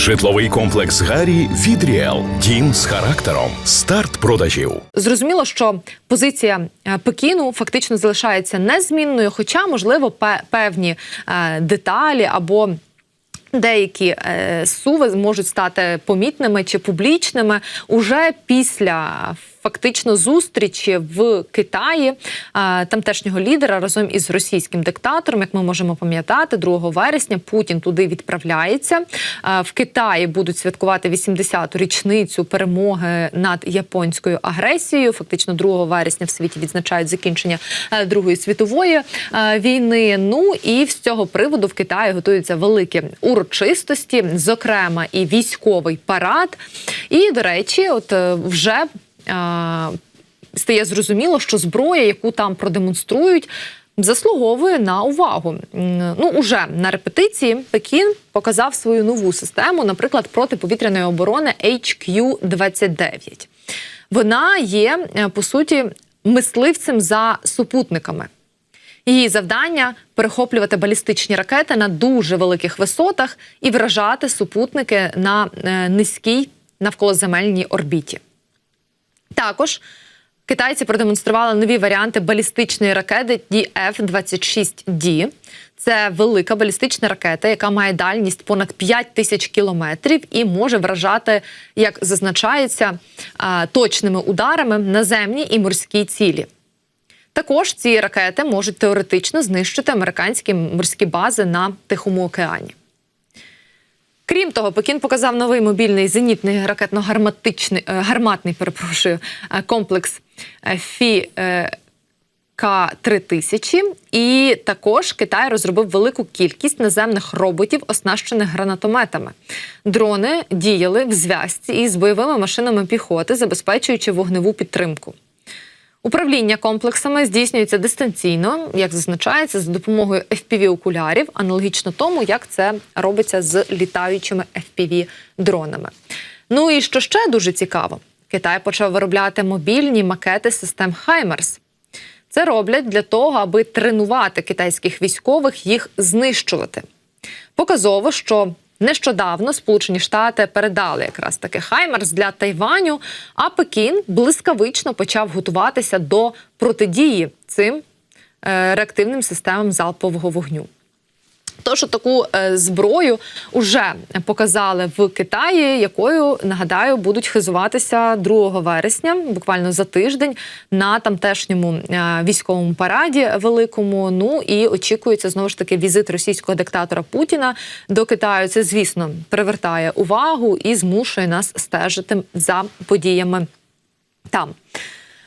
Житловий комплекс Гарі від Ріел. Дім з характером. Старт продажів. Зрозуміло, що позиція е, Пекіну фактично залишається незмінною, хоча, можливо, пе- певні е, деталі або деякі е, суви можуть стати помітними чи публічними уже після. Фактично зустрічі в Китаї е, тамтешнього лідера разом із російським диктатором, як ми можемо пам'ятати, 2 вересня Путін туди відправляється. Е, В Китаї будуть святкувати 80-ту річницю перемоги над японською агресією. Фактично, 2 вересня в світі відзначають закінчення е, Другої світової війни. Ну і з цього приводу в Китаї готуються великі урочистості, зокрема і військовий парад. І до речі, от вже стає зрозуміло, що зброя, яку там продемонструють. Заслуговує на увагу. Ну, уже на репетиції Пекін показав свою нову систему, наприклад, протиповітряної оборони HQ-29. Вона є, е, по суті, мисливцем за супутниками. Її завдання перехоплювати балістичні ракети на дуже великих висотах і вражати супутники на е, низькій навколоземельній орбіті. Також китайці продемонстрували нові варіанти балістичної ракети DF-26D. Це велика балістична ракета, яка має дальність понад 5 тисяч кілометрів і може вражати, як зазначається, точними ударами наземні і морські цілі. Також ці ракети можуть теоретично знищити американські морські бази на Тихому океані. Крім того, Пекін показав новий мобільний зенітний ракетно-гарматичний е, гарматний перепрошую е, комплекс е, Фі. е, К-3000. І також Китай розробив велику кількість наземних роботів, оснащених гранатометами. Дрони діяли в зв'язці із бойовими машинами піхоти, забезпечуючи вогневу підтримку. Управління комплексами здійснюється дистанційно, як зазначається, за допомогою FPV-окулярів, аналогічно тому, як це робиться з літаючими FPV-дронами. Ну і що ще дуже цікаво, Китай почав виробляти мобільні макети систем Хаймерс. Це роблять для того, аби тренувати китайських військових їх знищувати. Показово, що нещодавно Сполучені Штати передали якраз таки Хаймерс для Тайваню, а Пекін блискавично почав готуватися до протидії цим е, реактивним системам залпового вогню. Тож таку е, зброю вже показали в Китаї, якою нагадаю будуть хизуватися 2 вересня, буквально за тиждень, на тамтешньому е, військовому параді великому. Ну і очікується знову ж таки візит російського диктатора Путіна до Китаю. Це звісно привертає увагу і змушує нас стежити за подіями там.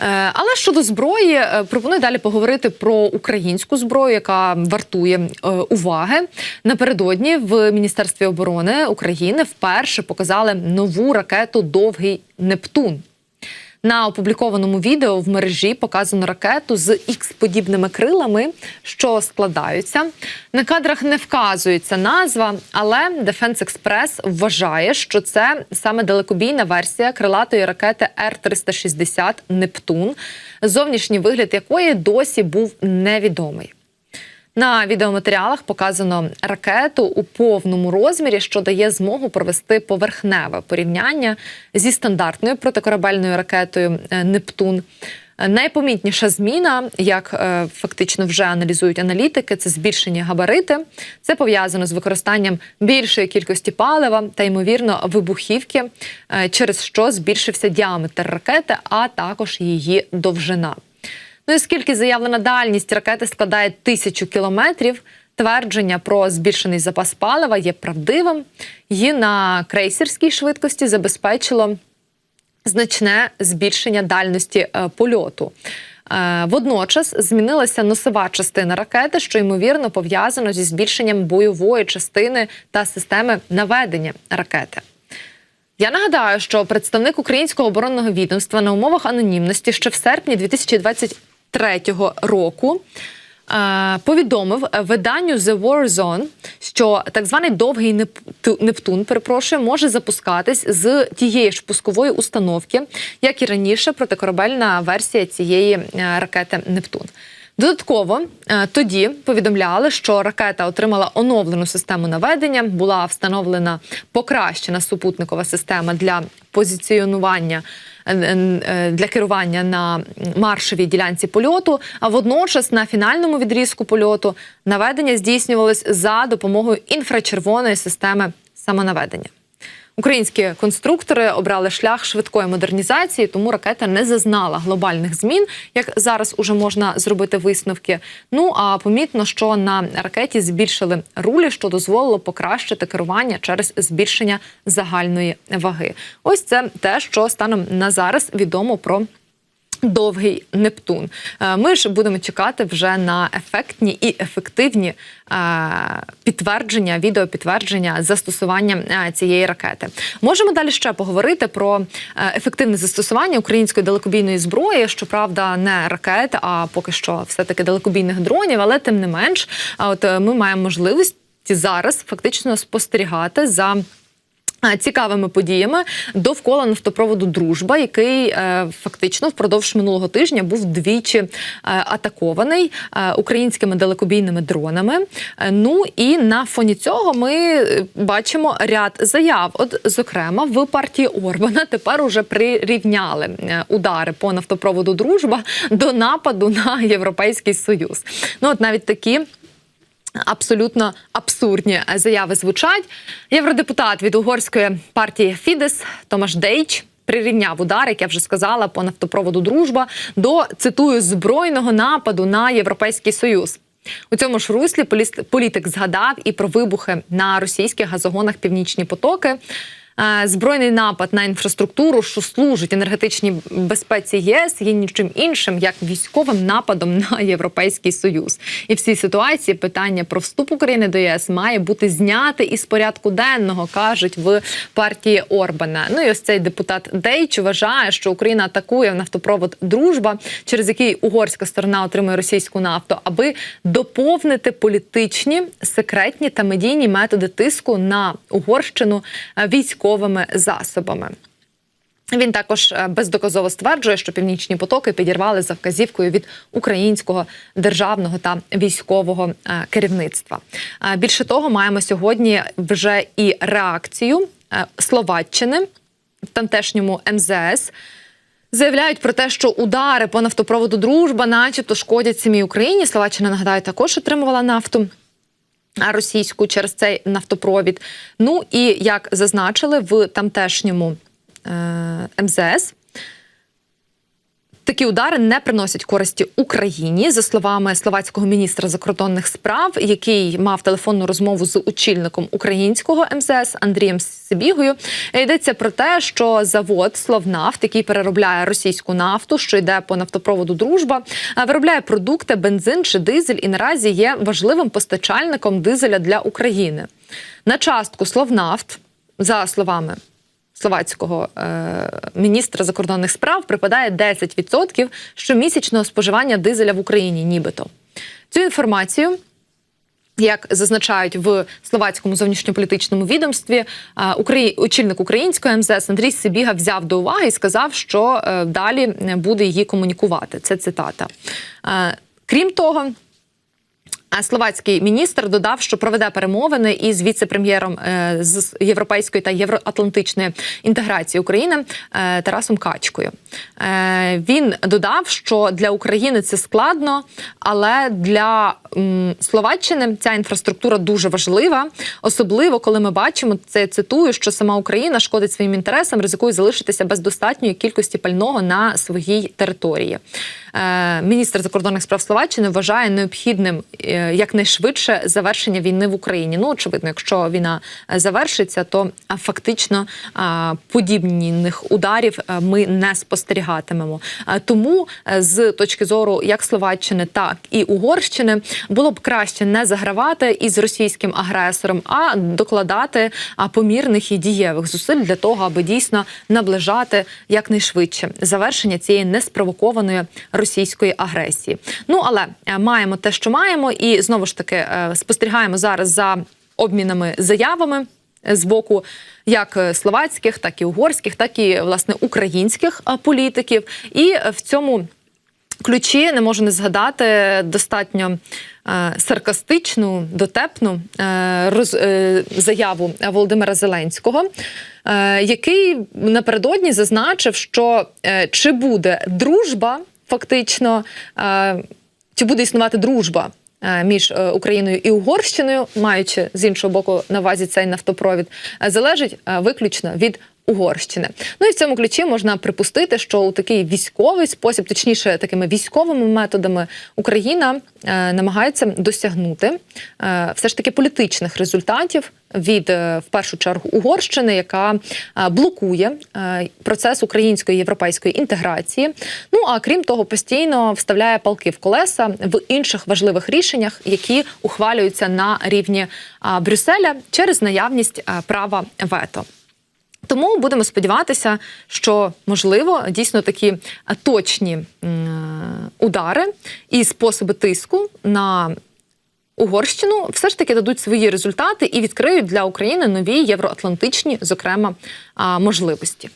Е, Але щодо зброї, е, пропоную далі поговорити про українську зброю, яка вартує е, уваги. Напередодні в Міністерстві оборони України вперше показали нову ракету Довгий Нептун. На опублікованому відео в мережі показано ракету з ікс-подібними крилами, що складаються. На кадрах не вказується назва, але Defense Express вважає, що це саме далекобійна версія крилатої ракети Р-360 Нептун, зовнішній вигляд якої досі був невідомий. На відеоматеріалах показано ракету у повному розмірі, що дає змогу провести поверхневе порівняння зі стандартною протикорабельною ракетою е, Нептун. Найпомітніша зміна, як е, фактично вже аналізують аналітики, це збільшення габарити. Це пов'язано з використанням більшої кількості палива та ймовірно вибухівки, е, через що збільшився діаметр ракети, а також її довжина. Ну і оскільки заявлена дальність ракети складає тисячу кілометрів, твердження про збільшений запас палива є правдивим. Її на крейсерській швидкості забезпечило значне збільшення дальності е, польоту. Е, Водночас змінилася носова частина ракети, що ймовірно пов'язано зі збільшенням бойової частини та системи наведення ракети. Я нагадаю, що представник українського оборонного відомства на умовах анонімності ще в серпні 2023 року е, повідомив виданню The War Zone, що так званий довгий Непту- Нептун, перепрошую, може запускатись з тієї ж пускової установки, як і раніше протикорабельна версія цієї е, ракети Нептун. Додатково е, тоді повідомляли, що ракета отримала оновлену систему наведення, була встановлена покращена супутникова система для позиціонування. Е, е, Для керування на маршовій ділянці польоту, а водночас на фінальному відрізку польоту наведення здійснювалось за допомогою інфрачервоної системи самонаведення. Українські конструктори обрали шлях швидкої модернізації, тому ракета не зазнала глобальних змін, як зараз уже можна зробити висновки. Ну а помітно, що на ракеті збільшили рулі, що дозволило покращити керування через збільшення загальної ваги. Ось це те, що станом на зараз відомо про. Довгий Нептун. Е, Ми ж будемо чекати вже на ефектні і ефективні е, підтвердження, відеопідтвердження застосування е, цієї ракети. Можемо далі ще поговорити про ефективне застосування української далекобійної зброї. Щоправда, не ракет, а поки що все таки далекобійних дронів. Але тим не менш, от ми маємо можливість зараз фактично спостерігати за. Цікавими подіями довкола нафтопроводу Дружба, який е, фактично впродовж минулого тижня був двічі е, атакований е, українськими далекобійними дронами. Ну і на фоні цього ми бачимо ряд заяв. От, зокрема, в партії Орбана тепер уже прирівняли удари по нафтопроводу Дружба до нападу на Європейський Союз. Ну от навіть такі. Абсолютно абсурдні заяви звучать. Євродепутат від угорської партії Фідес Томаш Дейч прирівняв удар, як я вже сказала, по нафтопроводу Дружба до цитую збройного нападу на Європейський Союз. У цьому ж руслі політик згадав і про вибухи на російських газогонах Північні потоки. Збройний напад на інфраструктуру, що служить енергетичній безпеці ЄС, є нічим іншим як військовим нападом на Європейський Союз. І в цій ситуації питання про вступ України до ЄС має бути зняте із порядку денного, кажуть в партії Орбана. Ну і ось цей депутат Дейч вважає, що Україна атакує нафтопровод Дружба, через який угорська сторона отримує російську нафту, аби доповнити політичні, секретні та медійні методи тиску на Угорщину е, військовими засобами. Він також е, бездоказово стверджує, що північні потоки підірвали за вказівкою від українського державного та військового е, керівництва. Е, Більше того, маємо сьогодні вже і реакцію Словаччини в тамтешньому МЗС. Заявляють про те, що удари по нафтопроводу Дружба, начебто, шкодять самій Україні. Словаччина нагадаю, також отримувала нафту російську через цей нафтопровід. Ну і як зазначили в тамтешньому е, МЗС. Такі удари не приносять користі Україні, за словами словацького міністра закордонних справ, який мав телефонну розмову з очільником українського МЗС Андрієм Сибігою. Йдеться про те, що завод Словнафт, який переробляє російську нафту, що йде по нафтопроводу Дружба, виробляє продукти, бензин чи дизель, і наразі є важливим постачальником дизеля для України. На частку Словнафт, за словами словацького е, міністра закордонних справ припадає 10% щомісячного споживання дизеля в Україні, нібито. Цю інформацію. Як зазначають в словацькому зовнішньополітичному відомстві, е, Украї... очільник української МЗС Андрій Сибіга взяв до уваги і сказав, що е, далі буде її комунікувати. Це цитата. Крім того, а словацький міністр додав, що проведе перемовини із віце-прем'єром е, з європейської та євроатлантичної інтеграції України е, Тарасом Качкою. Е, Він додав, що для України це складно, але для Словаччини ця інфраструктура дуже важлива, особливо коли ми бачимо це. Цитую, що сама Україна шкодить своїм інтересам, ризикує залишитися без достатньої кількості пального на своїй території. Міністр закордонних справ Словаччини вважає необхідним якнайшвидше завершення війни в Україні. Ну очевидно, якщо війна е, завершиться, то фактично подібних ударів е, ми не спостерігатимемо. Е, Тому е, з точки зору як Словаччини, так і Угорщини було б краще не загравати із російським агресором, а докладати помірних і дієвих зусиль для того, аби дійсно наближати якнайшвидше завершення цієї неспровокованої російської агресії. Ну але е, маємо те, що маємо, і знову ж таки е, спостерігаємо зараз за обмінами заявами. З боку як е, словацьких, так і угорських, так і власне українських е, політиків, і е, в цьому ключі не можу не згадати достатньо е, саркастичну, дотепну е, роз, е, заяву Володимира Зеленського, е, який напередодні зазначив, що е, чи буде дружба, фактично, е, чи буде існувати дружба. Е, Між е, Україною і Угорщиною, маючи з іншого боку на увазі цей нафтопровід, е, залежить виключно від Угорщини. Ну і в цьому ключі можна припустити, що у такий військовий спосіб, точніше, такими військовими методами, Україна е, намагається досягнути е, все ж таки політичних результатів від е, в першу чергу Угорщини, яка е, блокує е, процес української європейської інтеграції. Ну а крім того, постійно вставляє палки в колеса в інших важливих рішеннях, які ухвалюються на рівні а, Брюсселя через наявність права вето. Тому будемо сподіватися, що можливо дійсно такі точні удари і способи тиску на Угорщину все ж таки дадуть свої результати і відкриють для України нові євроатлантичні, зокрема, можливості.